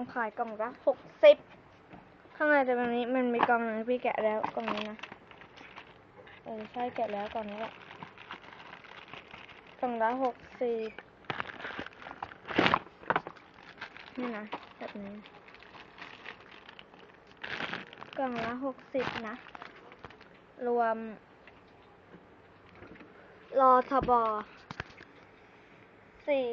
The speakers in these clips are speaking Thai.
งขายกล่องละหกสิบข้างในจะเป็นแบบนี้มันมีกล่องหนึ่งพี่แกะแล้วกล่องนี้นะเออใช่แกะแล้วกล่องนี้แหละกล่องละหกสิบนี่นะแบบนี้กล่องละหกสิบนะ รวม รอทบสี่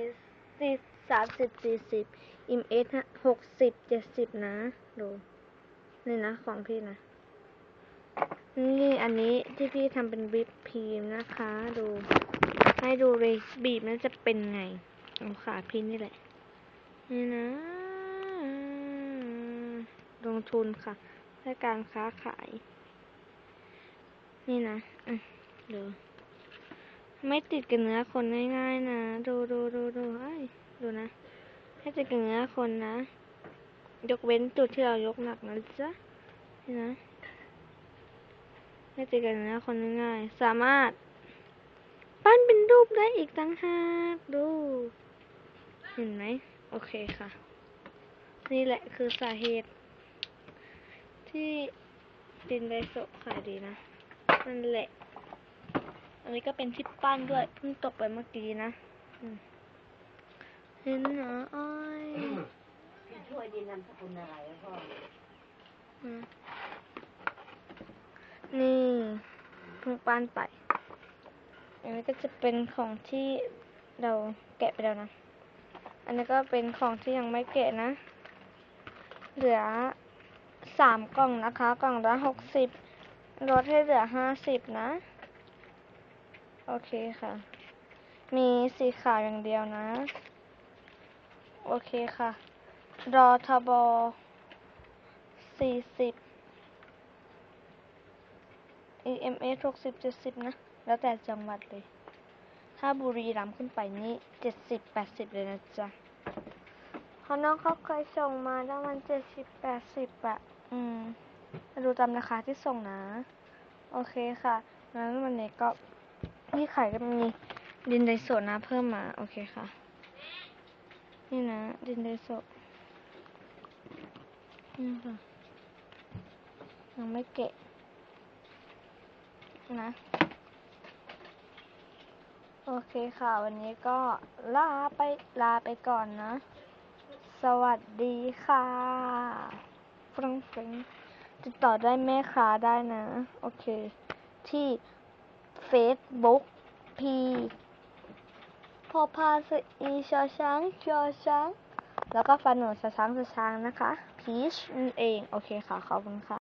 สี่ สามสิบสี่สิบอิมเอสหกสิบเจ็ดสิบนะ ดูนี่นะของพี่นะ นี่อันนี้ที่พี่ทำเป็นวิปครีมนะคะ ดู ให้ดูเลยบีบมันจะเป็นไงเอาขาพี่นี่แหละ นี่นะ ลงทุนค่ะเพื่อการค้าขาย นี่นะอะดูไม่ติดกับเนื้อคนง่ายๆนะ ดูดูดูดูเอ้ยดูนะ ให้ติดกับเนื้อคนนะ ยกเว้นจุดที่เรายกหนักนะจ๊ะนี่นะให้ติดกับเนื้อคนง่ายๆสามารถ ปั้นเป็นรูปได้อีกตั้งหากดู เห็นไหมโอเคค่ะ นี่แหละคือสาเหตุ ที่ดินไดโซขายดีนะนั่นแหละอันนี้ก็เป็นที่ปั้นด้วยเพิ่งตกไปเมื่อกี้นะ เห็นเหรออ้อยพี่ช่วยดินามสกุลอะไรวะพ่อนี่พิ่งปั้นไป อันนี้ก็จะเป็นของที่เราแกะไปแล้วนะ อันนี้ก็เป็นของที่ยังไม่แกะนะ เหลือสามกล่องนะคะ กล่องละหกสิบลดให้เหลือห้าสิบนะ โอเคค่ะ มีสีขาวอย่างเดียวนะ โอเคค่ะ รอทบสี่สิบ EMS หกสิบเจ็ดสิบนะ แล้วแต่จังหวัดเลย ถ้าบุรีรัมย์ขึ้นไปนี่เจ็ดสิบแปดสิบเลยนะจ๊ะเพราะน้องเขาเคยส่งมาแล้วมันเจ็ดสิบแปดสิบอะอืมดูตามราคาที่ส่งนะ โอเคค่ะ งั้นวันนี้ก็พี่ไข่ก็มีดินไดโซะนะเพิ่มมา โอเคค่ะ นี่นะ ดินไดโซนี่ค่ะยังไม่เกะนะ โอเคค่ะ วันนี้ก็ลาไปลาไปก่อนนะ สวัสดีค่ะฟรังฟรังติดต่อได้แม่ค้าได้นะ โอเค ที่ Facebook P พ อพาสอีชอช้างชอช้าง แล้วก็ฟันหนูชอช้างชอช้างนะคะ พีชนั่นเอง โอเคค่ะ ขอบคุณค่ะ